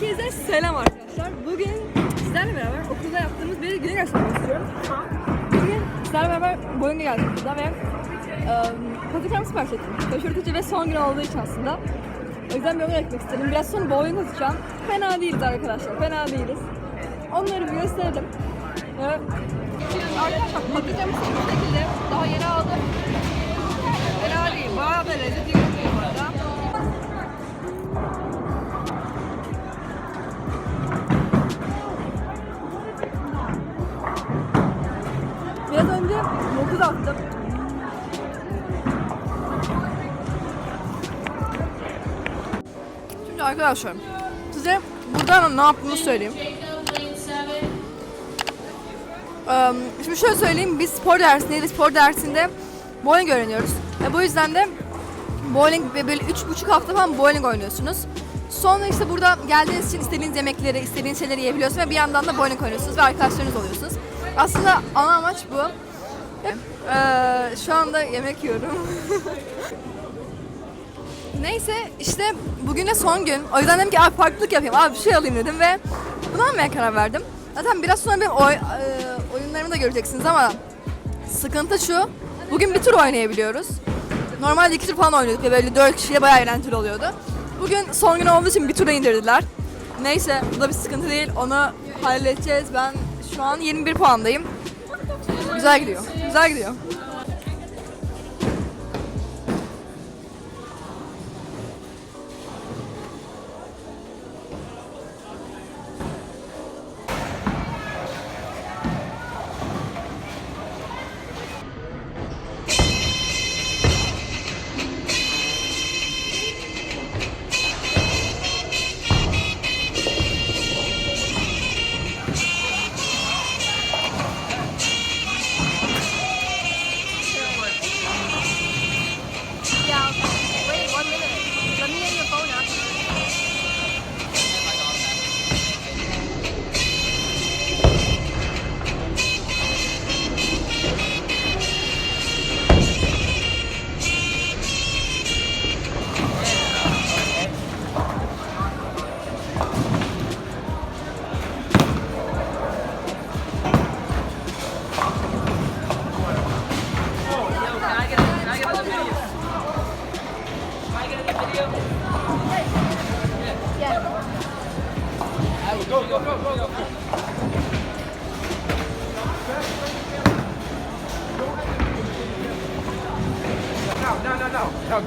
Herkese selam arkadaşlar. Bugün sizlerle beraber okulda yaptığımız bir güne göstermek istiyorum. Bugün sizlerle beraber bowling'e geldik burada ve um, patiklerimi sipariş ettim. Şaşırtıcı ve son gün olduğu için aslında. O yüzden bir oyuna gitmek istedim. Biraz sonra bowling atacağım. Fena değiliz arkadaşlar, fena değiliz. Onları bir gösterelim. Ve arkadaşlar patiklerimi bu şekilde daha yeni aldım. Fena değil, bayağı da lezzetli attım. Şimdi arkadaşlar size buradan ne yaptığımı söyleyeyim. Eee, Şimdi şöyle söyleyeyim biz spor dersinde spor dersinde bowling öğreniyoruz. Ve bu yüzden de bowling ve böyle üç buçuk hafta falan bowling oynuyorsunuz. Sonra işte burada geldiğiniz için istediğiniz yemekleri, istediğiniz şeyleri yiyebiliyorsunuz ve bir yandan da bowling oynuyorsunuz ve arkadaşlarınız oluyorsunuz. Aslında ana amaç bu. Şu anda yemek yiyorum. Neyse işte bugüne son gün. O yüzden dedim ki abi farklılık yapayım. Abi bir şey alayım dedim ve bunu almaya karar verdim. Zaten biraz sonra benim oy, e, oyunlarımı da göreceksiniz ama sıkıntı şu. Bugün bir tur oynayabiliyoruz. Normalde iki tur falan oynuyorduk ve böyle dört kişiyle bayağı eğlenceli oluyordu. Bugün son gün olduğu için bir tura indirdiler. Neyse bu da bir sıkıntı değil. Onu halledeceğiz. Ben şu an 21 puandayım. Güzel gidiyor. Güzel gidiyor.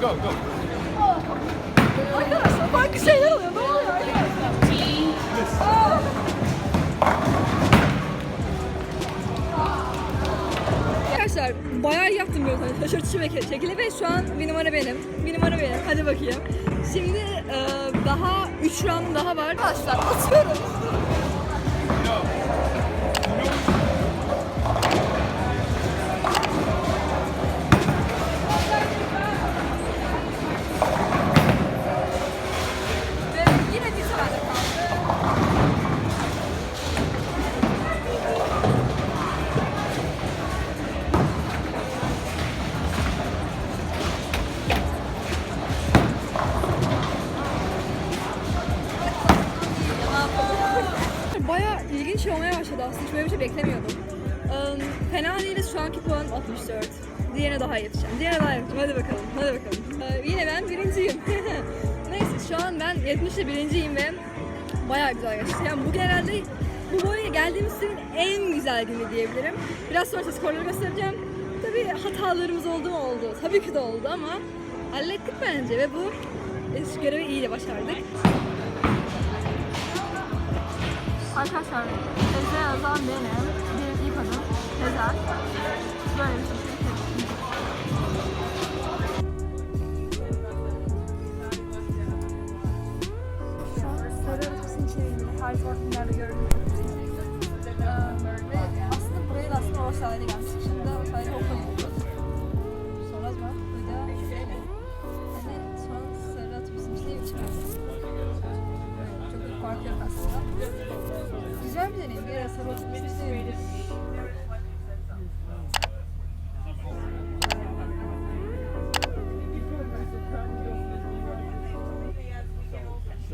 Go, go. Arkadaşlar farklı şeyler oluyor. Ne oluyor arkadaşlar? Arkadaşlar bayağı yaptım hani şaşırtıcı bir şekilde ve şu an bir numara benim. Bir numara benim. Hadi bakayım. Şimdi e, daha 3 round daha var. Arkadaşlar atıyorum. İlginç şey olmaya başladı aslında. Hiç böyle bir şey beklemiyordum. Eee, fena değiliz. Şu anki puanım 64. Diğerine daha yetişeceğim. Diğerine daha yetişeceğim. Hadi bakalım. Hadi bakalım. Eee, yine ben birinciyim. Neyse şu an ben 70'te birinciyim ve bayağı güzel geçti. Yani bu herhalde bu boya geldiğimiz senin en güzel günü diyebilirim. Biraz sonra size skorları göstereceğim. Tabii hatalarımız oldu mu oldu. Tabii ki de oldu ama hallettik bence ve bu görevi iyi de başardık. Arkadaşlar, Eze yazan benim. Bir ilk adım Ezel. Böyle bir şey. Zaman filmlerde gördüğünüz ve aslında buraya da aslında o sahile gelmiştik. Şimdi o sahile okula fark aslında. Güzel bir deneyim. Bir ara